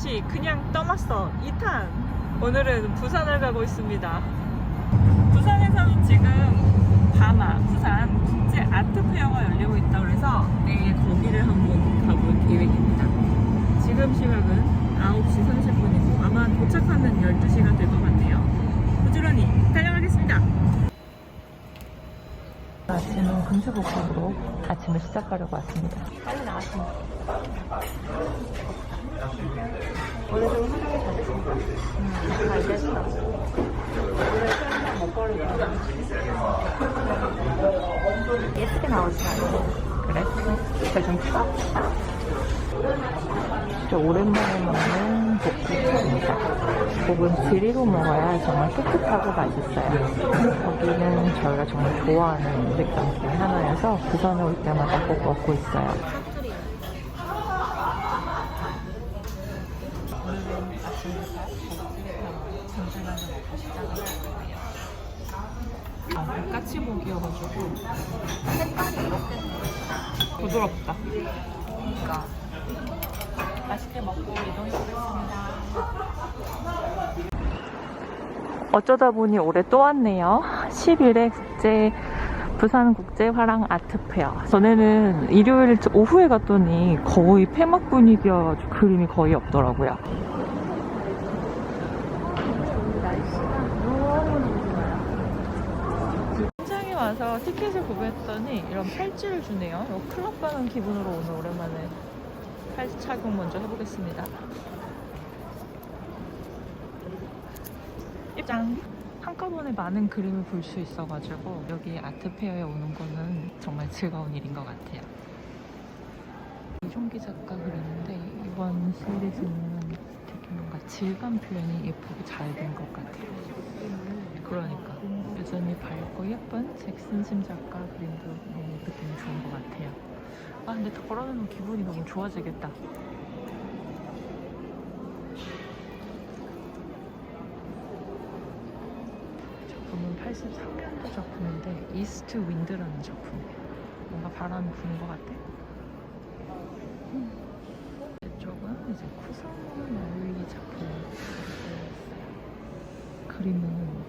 없이 그냥 떠났어. 2탄. 오늘은 부산을 가고 있습니다. 부산에서는 지금 바마 부산 국제 아트 페어가 열리고 있다고 해서 내일 거기를 한번 가볼 계획입니다. 지금 시각은 9시 30분이고 아마 도착하는 12시가 될 것 같네요. 부지런히 달려가겠습니다. 아침은 금수복합으로 아침을 시작하려고 왔습니다. 빨리 나왔습니다 원래 좀 화장이 잘 됐습니다. 음, 잘 됐어. 원래 사람들 먹거리가 예쁘게 나오진 않아. 그래? 잘좀 추가? 진짜 오랜만에 먹는 볶음입니다. 볶은 지리고 먹어야 정말 깨끗하고 맛있어요. 거기는 저희가 정말 좋아하는 음식점 중에 하나여서 부산에 올 때마다 꼭 먹고 있어요. 아, 까치복이어가지고 색깔이 이렇게 부드럽다. 그러니까 맛있게 먹고 이동해보겠습니다. 어쩌다 보니 올해 또 왔네요. 11회 국제 부산 국제 화랑 아트 페어. 전에는 일요일 오후에 갔더니 거의 폐막 분위기여가지고 그림이 거의 없더라고요. 현장에 와서 티켓을 구매했더니 이런 팔찌를 주네요. 이거 클럽 가는 기분으로 오늘 오랜만에 팔찌 착용 먼저 해보겠습니다. 입장! 한꺼번에 많은 그림을 볼 수 있어가지고 여기 아트페어에 오는 거는 정말 즐거운 일인 것 같아요. 이종기 작가 그림인데 이번 시리즈는 되게 뭔가 질감 표현이 예쁘게 잘 된 것 같아요. 그러니까 여전히 밝고 예쁜 잭슨심 작가 그림도 너무 느낌이 좋은 것 같아요. 아 근데 걸어놓으면 기분이 너무 좋아지겠다. 작품은 83년도 작품인데 이스트 윈드라는 작품이에요. 뭔가 바람이 부는 것 같아. 이쪽은 이제 쿠사모 나루이 작품. 그림은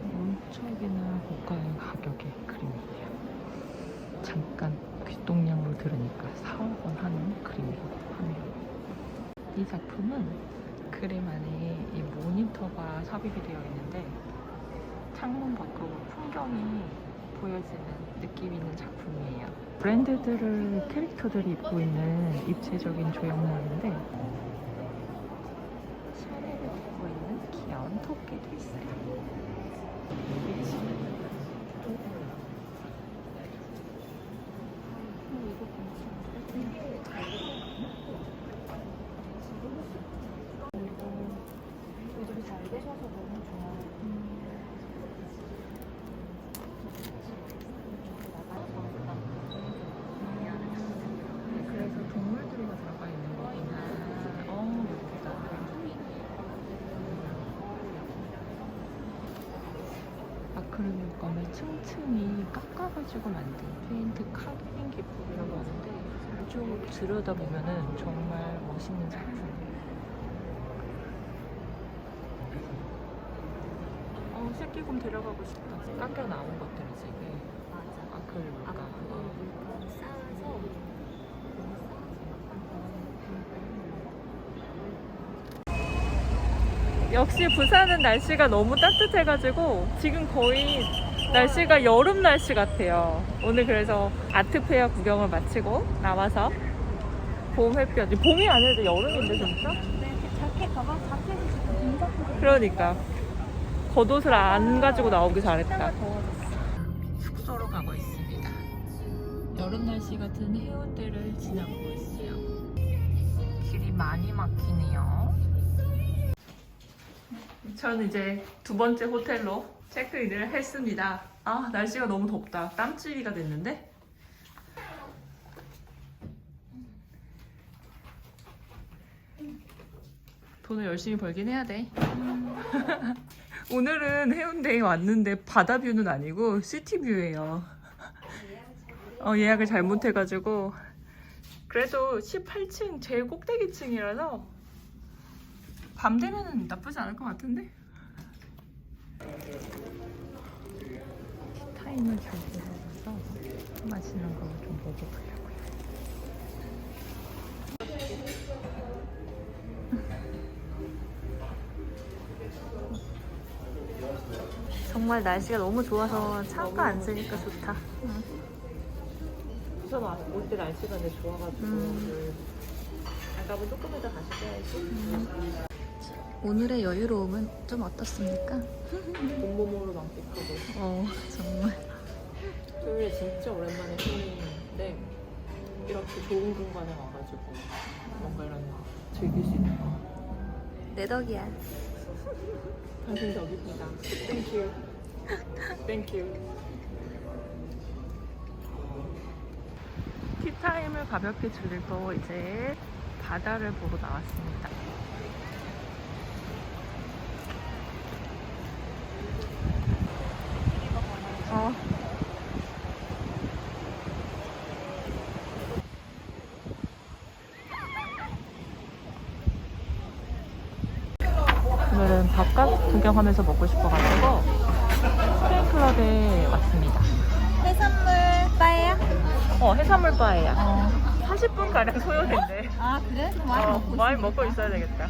물척이나 고가의 가격의 그림이에요. 잠깐 귓동량으로 들으니까 4억 원 하는 그림이라고 합니다. 이 작품은 그림 안에 이 모니터가 삽입이 되어 있는데 창문 밖으로 풍경이 보여지는 느낌 있는 작품이에요. 브랜드들을 캐릭터들이 입고 있는 입체적인 조형물인데 샤넬을 입고 있는 귀여운 토끼도 있어요. 되셔서 너무 좋아요. 그래서 동물들이 다 들어가 있는 거구나. 어, 예쁘다. 아크릴 물감을 층층이 깎아가지고 만든 페인트 카빙 기법이라고 하는데 쭉 들여다보면은 정말 멋있는 작품이에요. 어, 새끼곰 데려가고 싶다. 깎여 나온 것들이지, 이게. 맞아. 아크릴 물감. 아까 그 어. 물감 역시 부산은 날씨가 너무 따뜻해가지고 지금 거의 날씨가 여름 날씨 같아요. 오늘 그래서 아트페어 구경을 마치고 나와서 봄 햇볕. 봄이 아니라 여름인데 진짜? 네, 자켓 가방 자켓이 지금 그러니까 겉옷을 안 가지고 나오기 잘했다. 숙소로 가고 있습니다. 여름 날씨 같은 해운대를 지나고 있어요. 길이 많이 막히네요. 저는 이제 두 번째 호텔로 체크인을 했습니다. 아, 날씨가 너무 덥다. 땀찔이가 됐는데? 돈을 열심히 벌긴 해야 돼. 오늘은 해운대에 왔는데 바다 뷰는 아니고 시티 뷰예요. 어, 예약을 잘못해가지고 그래도 18층 제일 꼭대기층이라서 밤 되면은 나쁘지 않을 것 같은데. 타임을 잘 들어서 맛있는 거 좀 먹어보려고요. 정말 날씨가 너무 좋아서 창가 앉으니까 좋다. 부산 올때 날씨가 근데 좋아가지고 음. 조금 이따 다시 껴야지. 오늘의 여유로움은 좀 어떻습니까? 온몸으로 만끽하고 어, 정말. 토요일에 진짜 오랜만에 힐링인데 이렇게 좋은 공간에 와가지고 뭔가 이런 즐길 수 있는 거 내 덕이야. 당신 덕입니다 땡큐 땡큐 티타임을 가볍게 즐기고 이제 바다를 보러 나왔습니다 어. 오늘은 바깥 구경하면서 먹고 싶어가지고 클럽에 왔습니다. 해산물 빠에야? 어, 해산물 바에야. 40분 가량 소요된대. 아, 그래? 많이 어, 먹고 있으니까. 먹고 있어야 되겠다.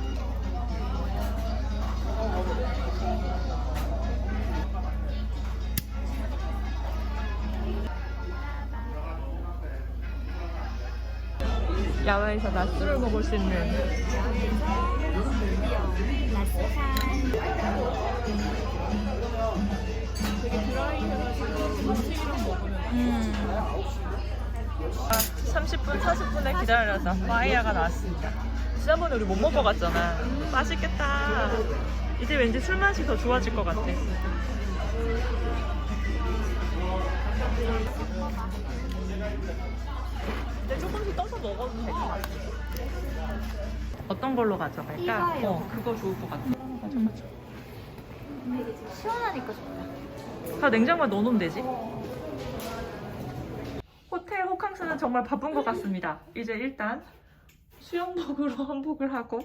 야외에서 낮술을 먹을 수 있는 30분, 40분에 기다려서 마이야가 나왔습니다. 지난번에 우리 못 먹어봤잖아. 맛있겠다. 이제 왠지 술 맛이 더 좋아질 것 같아. 근데 조금씩 떠서 먹어도 될 것 같아. 어떤 걸로 가져갈까? 이거요. 어, 그거 좋을 것 같아. 맞아, 맞아. 시원하니까 좋다. 다 냉장고에 넣어놓으면 되지. 호캉스는 정말 바쁜 것 같습니다. 이제 일단 수영복으로 한복을 하고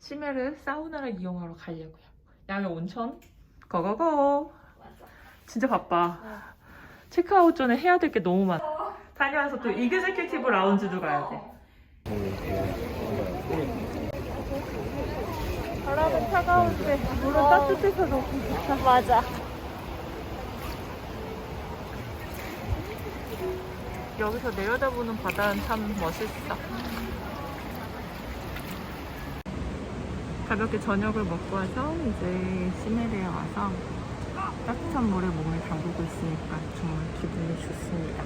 시메르 사우나를 이용하러 가려고요. 야외 온천 고고고. 진짜 바빠. 체크아웃 전에 해야 될 게 너무 많아. 다녀와서 또 이그제큐티브 라운지도 가야 돼. 바람은 차가운데 물은 따뜻해서 너무 좋다. 맞아. 여기서 내려다보는 바다는 참 멋있어. 가볍게 저녁을 먹고 와서 이제 시내리에 와서 따뜻한 물에 몸을 담그고 있으니까 정말 기분이 좋습니다.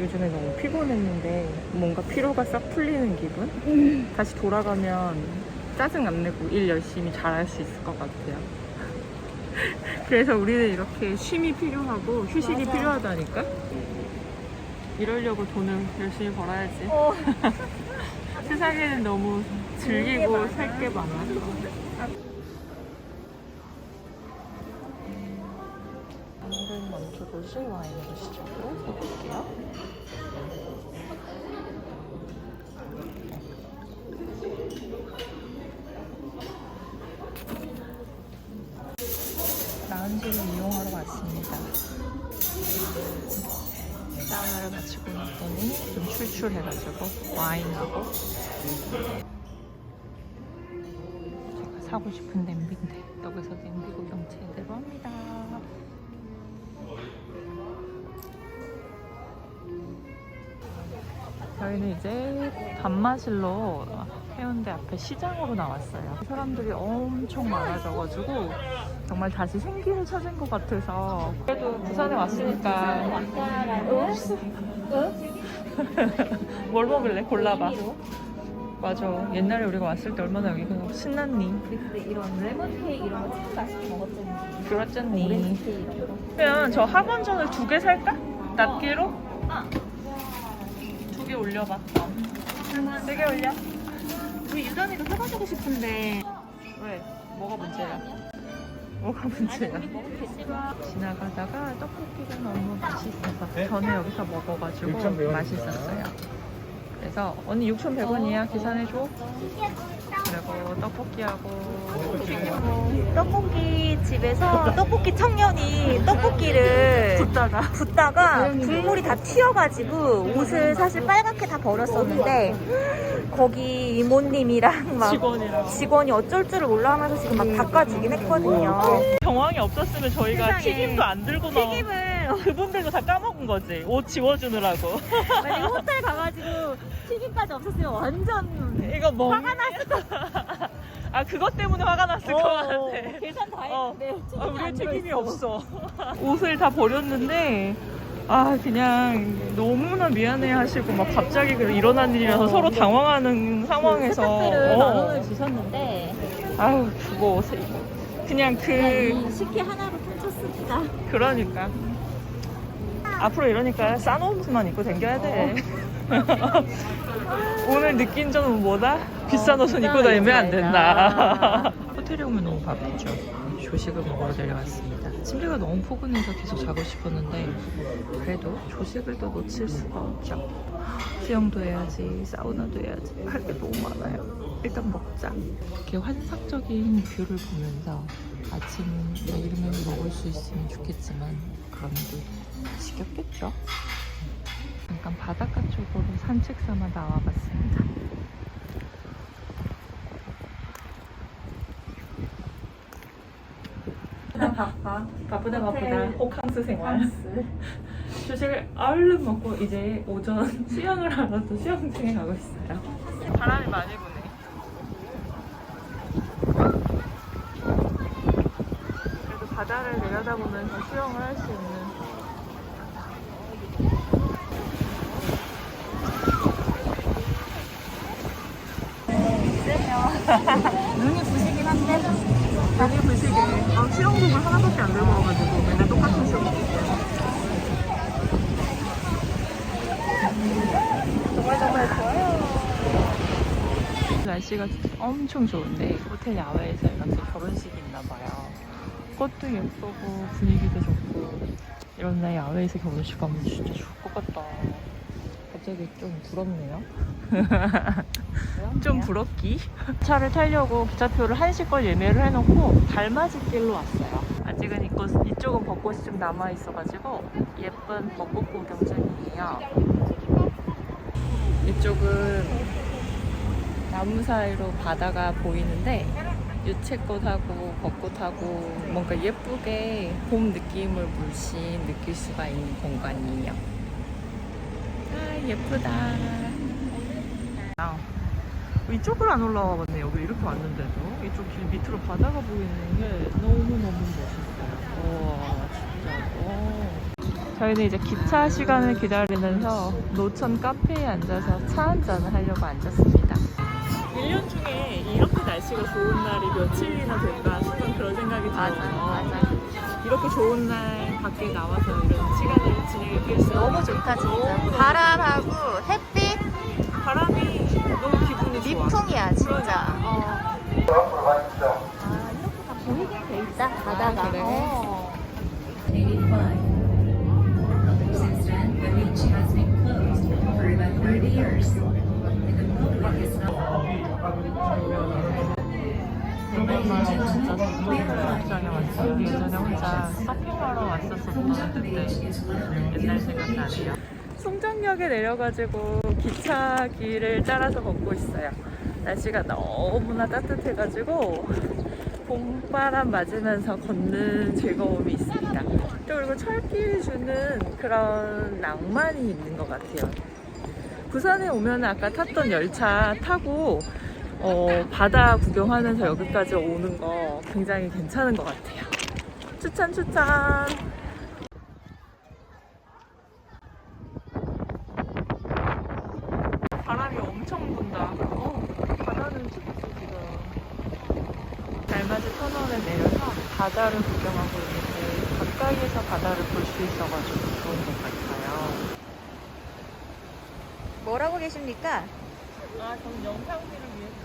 요즘에 너무 피곤했는데 뭔가 피로가 싹 풀리는 기분? 다시 돌아가면 짜증 안 내고 일 열심히 잘할 수 있을 것 같아요. 그래서 우리는 이렇게 쉼이 필요하고 휴식이 맞아. 필요하다니까? 이러려고 돈을 열심히 벌어야지. 어. 세상에는 너무 즐기고 살 게 많아. 오늘은 먼저 로즈 와인으로 시작으로 해볼게요. 라운지를 이용하러 왔습니다. 사우나를 마치고 났더니 좀 출출해가지고 와인하고 제가 사고 싶은 냄비인데 여기서 냄비 구경 제대로 합니다. 저희는 이제 밥 마실러 해운대 앞에 시장으로 나왔어요. 사람들이 엄청 많아져가지고 정말 다시 생기를 찾은 것 같아서 그래도 부산에 왔으니까 뭘 먹을래? 골라봐. 맞아. 옛날에 우리가 왔을 때 얼마나 여기가 신났니? 근데 이런 레몬 케이크 이런 거참 맛있게 먹었잖아. 그렇잖니. 오렌지 케이크 이런 거. 그러면 저 학원전을 두 개 살까? 낱개로? 아. 두개 올려봐. 세 개 올려. 우리 유단이도 사가지고 싶은데. 왜? 뭐가 문제야? 뭐가 문제야? 지나가다가 떡볶이가 너무 맛있어서 전에 여기서 먹어가지고 맛있었어요. 그래서 언니 6,100원이야 계산해줘. 그리고 떡볶이하고 떡볶이 집에서 떡볶이 청년이 떡볶이를 붓다가 붓다가 국물이 다 튀어가지고 옷을 사실 빨갛게 다 버렸었는데 거기 이모님이랑 막 직원이랑 직원이 어쩔 줄을 몰라 하면서 지금 막 닦아주긴 했거든요. 경황이 없었으면 저희가 세상에. 튀김도 안 들고 나와. 튀김을 그분들도 다 까먹은 거지. 옷 지워주느라고. 만약에 호텔 가가지고 튀김까지 없었으면 완전 이거 뭐? 화가 났어. 아 그것 때문에 화가 났을 것 같아. 계산 다 어. 했는데 튀김이 아, 우리 안 튀김이 들어있어. 없어. 옷을 다 버렸는데 아 그냥 너무나 미안해 하시고 막 갑자기 그 일어난 일이라서 서로 당황하는 상황에서 세탁기를 만 어. 원을 주셨는데 아유 그거 옷을 그냥 그 이 식기 하나로 훔쳤습니다. 그러니까 앞으로 이러니까 싼 옷만 입고 다녀야 돼. 오늘 느낀 점은 뭐다? 비싼 어, 옷은 입고 비싼 다니면 안옷 된다. 호텔에 오면 너무 바쁘죠. 조식을 먹으러 내려왔습니다. 침대가 너무 포근해서 계속 자고 싶었는데 그래도 조식을 또 놓칠 수가 없죠. 수영도 해야지, 사우나도 해야지 할 게 너무 많아요. 일단 먹자. 이렇게 환상적인 뷰를 보면서 아침 내일이면 먹을 수 있으면 좋겠지만 그럼에도 지겹겠죠. 잠깐 바닷가 쪽으로 산책 삼아 나와봤습니다. 바빠. 바쁘다 바쁘다. 호캉스 생활. 조식을 얼른 먹고 이제 오전 수영을 하러 또 수영장에 가고 있어요. 바람이 많이 부네? 그래도 바다를 내려다보면서 수영을 할 수 있는 아, 수영복을 하나밖에 안 들고 와가지고 맨날 똑같은 수영복 정말 정말 좋아요 날씨가 엄청 좋은데 호텔 야외에서 이렇게 결혼식이 있나 봐요. 꽃도 예쁘고 분위기도 좋고 이런 날 야외에서 결혼식 가면 진짜 좋을 것 같다. 갑자기 좀 부럽네요 좀 부럽기? 차를 타려고 기차표를 1시 걸 예매를 해놓고 달맞이길로 왔어요. 아직은 이곳, 이쪽은 벚꽃이 좀 남아있어가지고 예쁜 벚꽃 구경 중이에요. 이쪽은 나무 사이로 바다가 보이는데 유채꽃하고 벚꽃하고 뭔가 예쁘게 봄 느낌을 물씬 느낄 수가 있는 공간이에요. 아 예쁘다. 아, 이쪽으로 안 올라와 봤네. 여기 이렇게 왔는데도 이쪽 길 밑으로 바다가 보이는 게 너무너무 멋있어요. 우와, 진짜. 저희는 이제 기차 시간을 기다리면서 노천 카페에 앉아서 차 한잔을 하려고 앉았습니다. 1년 중에 이렇게 날씨가 좋은 날이 며칠이나 될까 싶은 그런 생각이 들어요. 이렇게 좋은 날 밖에 나와서 이런 시간을 지내게 수 너무 좋다 진짜. 바람하고 햇빛 바람이. 미풍이야 진짜. 어. 아 이렇게 다 보이게 돼 있다 바다가. 아, 그래? 어. 85. Since then, the beach has been closed for about 30 years. The public is not 오랜만에 진짜 수영장에 왔어요. 예전에 혼자 서핑하러 왔었었던 그때 옛날 생각나네요. 송정역에 내려가지고 기차 길을 따라서 걷고 있어요. 날씨가 너무나 따뜻해가지고 봄바람 맞으면서 걷는 즐거움이 있습니다. 또 그리고 철길이 주는 그런 낭만이 있는 것 같아요. 부산에 오면 아까 탔던 열차 타고 어, 바다 구경하면서 여기까지 오는 거 굉장히 괜찮은 것 같아요. 추천 추천. 바람이 엄청 분다. 어, 바다는 춥죠 지금. 달맞이 터널에 내려서 바다를 구경하고 있는데 가까이에서 바다를 볼 수 있어가지고 좋은 것 같아요. 뭐라고 계십니까? 아, 저는 영상미를 위해서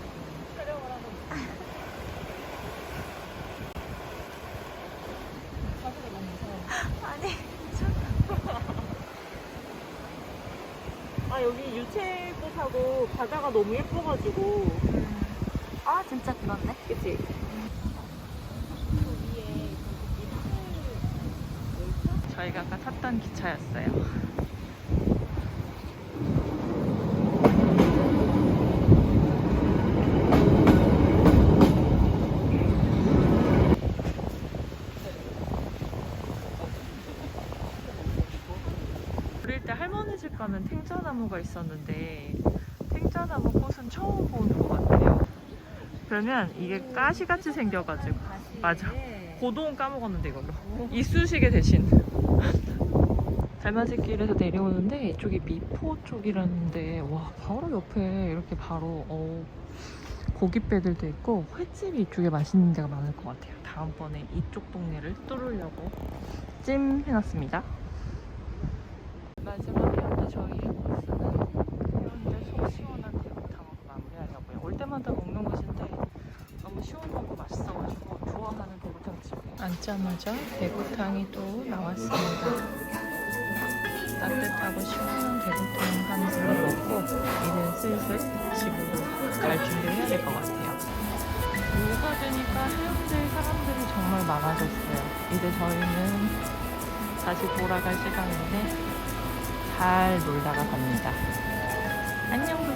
촬영을 하고 있습니다. 사수가 너무 무서워. 아니 아, 여기 유채꽃 따뜻하고 바다가 너무 예뻐가지고 아 진짜 그렇네. 그치? 저희가 아까 탔던 기차였어요. 어릴 때 할머니 집 가면 탱자나무가 있었는데 탱자나무 꽃은 처음 보는 것 같아요. 그러면 이게 가시같이 생겨가지고. 맞아. 고동 까먹었는데 이걸로. 이쑤시개 대신. 달맞이길에서 내려오는데 이쪽이 미포 쪽이라는데 와 바로 옆에 이렇게 바로 어, 고깃배들도 있고 횟집이 이쪽에 맛있는 데가 많을 것 같아요. 다음번에 이쪽 동네를 뚫으려고. 찜 해놨습니다. 마지막에 코스는 해운대 속 시원한 대구 탕으로 마무리하려고요. 올 때마다 먹는 곳인데 너무 시원하고 맛있어가지고 좋아하는 대구탕집 앉자마자 대구탕이 또 나왔습니다. 따뜻하고 시원한 대구탕 한 그릇 먹고 이제 슬슬 집으로 갈 준비를 해야 될 것 같아요. 오후가 되니까 해운대 사람들이 정말 많아졌어요. 이제 저희는 다시 돌아갈 시간인데 잘 놀다가 갑니다. 안녕